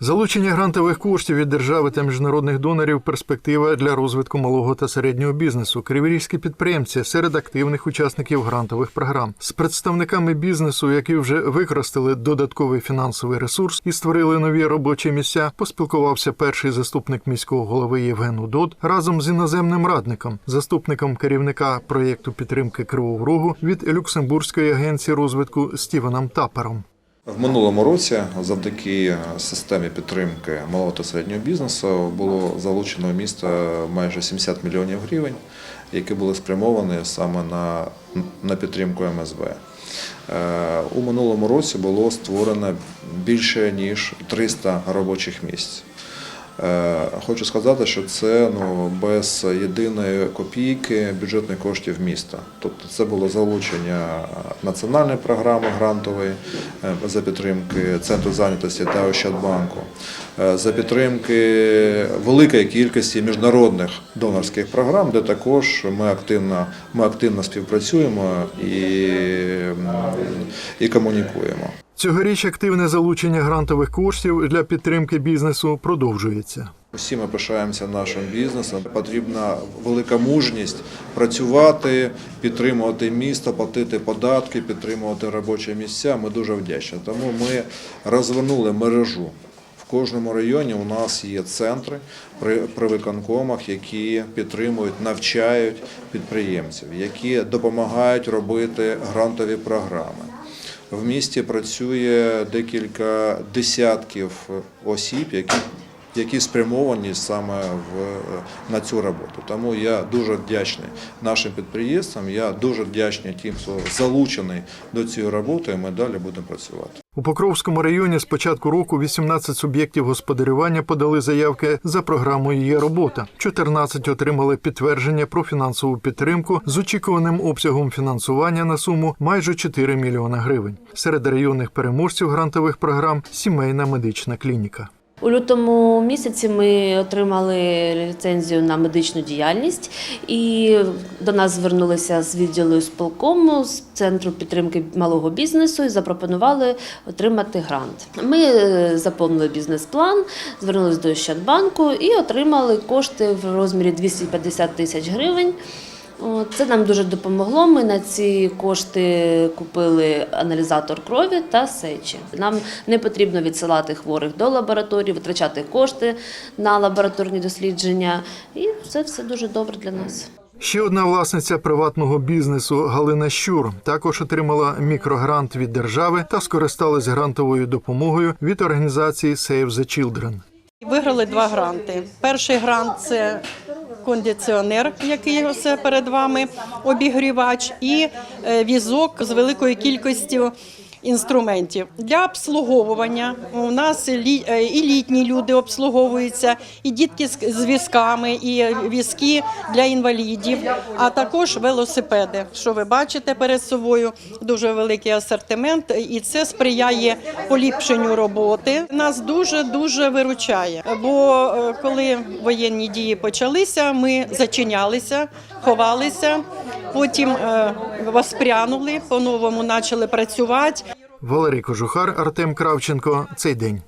Залучення грантових коштів від держави та міжнародних донорів перспектива для розвитку малого та середнього бізнесу. Криворізькі підприємці серед активних учасників грантових програм з представниками бізнесу, які вже використали додатковий фінансовий ресурс і створили нові робочі місця. Поспілкувався перший заступник міського голови Євген Удод разом з іноземним радником, заступником керівника проєкту підтримки Кривого Рогу від Люксембурзької агенції розвитку Стівеном Тапером. В минулому році, завдяки системі підтримки малого та середнього бізнесу, було залучено в місто майже 70 мільйонів гривень, які були спрямовані саме на, на підтримку МСБ. Е, У минулому році було створено більше ніж 300 робочих місць. Е, Хочу сказати, що це ну, без єдиної копійки бюджетних коштів міста. Тобто це було залучення національної програми грантової е, за підтримки Центру зайнятості та Ощадбанку, е, за підтримки великої кількості міжнародних донорських програм, де також ми активно, ми активно співпрацюємо і, і комунікуємо. Цьогоріч активне залучення грантових коштів для підтримки бізнесу продовжується. Всі ми пишаємося нашим бізнесом. Потрібна велика мужність працювати, підтримувати місто, платити податки, підтримувати робочі місця. Ми дуже вдячні. Тому ми розвернули мережу. В кожному районі у нас є центри при, при виконкомах, які підтримують, навчають підприємців, які допомагають робити грантові програми. В місті працює декілька десятків осіб, які які спрямовані саме в, на цю роботу. Тому я дуже вдячний нашим підприємствам, я дуже вдячний тим, хто залучений до цієї роботи, і ми далі будемо працювати. У Покровському районі з початку року 18 суб'єктів господарювання подали заявки за програмою «Є робота». 14 отримали підтвердження про фінансову підтримку з очікуваним обсягом фінансування на суму майже 4 мільйона гривень. Серед районних переможців грантових програм сімейна медична клініка. У лютому місяці ми отримали ліцензію на медичну діяльність і до нас звернулися з відділу сполкому з центру підтримки малого бізнесу і запропонували отримати грант. Ми е, заповнили бізнес-план, звернулися до Ощадбанку і отримали кошти в розмірі 250 тисяч гривень. Це нам дуже допомогло. Ми на ці кошти купили аналізатор крові та сечі. Нам не потрібно відсилати хворих до лабораторії, витрачати кошти на лабораторні дослідження. І це все дуже добре для нас. Ще одна власниця приватного бізнесу Галина Щур також отримала мікрогрант від держави та скористалась грантовою допомогою від організації Save the Children. Виграли два гранти. Перший грант це кондиціонер, який ось перед вами обігрівач, і е, візок з великою кількістю. Інструментів для обслуговування у нас лі- е, і літні люди обслуговуються, і дітки з візками, і візки для інвалідів, а також велосипеди. Що ви бачите перед собою? Дуже великий асортимент, і це сприяє поліпшенню роботи. Нас дуже дуже виручає. Бо е, коли воєнні дії почалися, ми зачинялися, ховалися, потім е, воспрянули, по-новому почали працювати. Валерій Кожухар, Артем Кравченко. Цей день.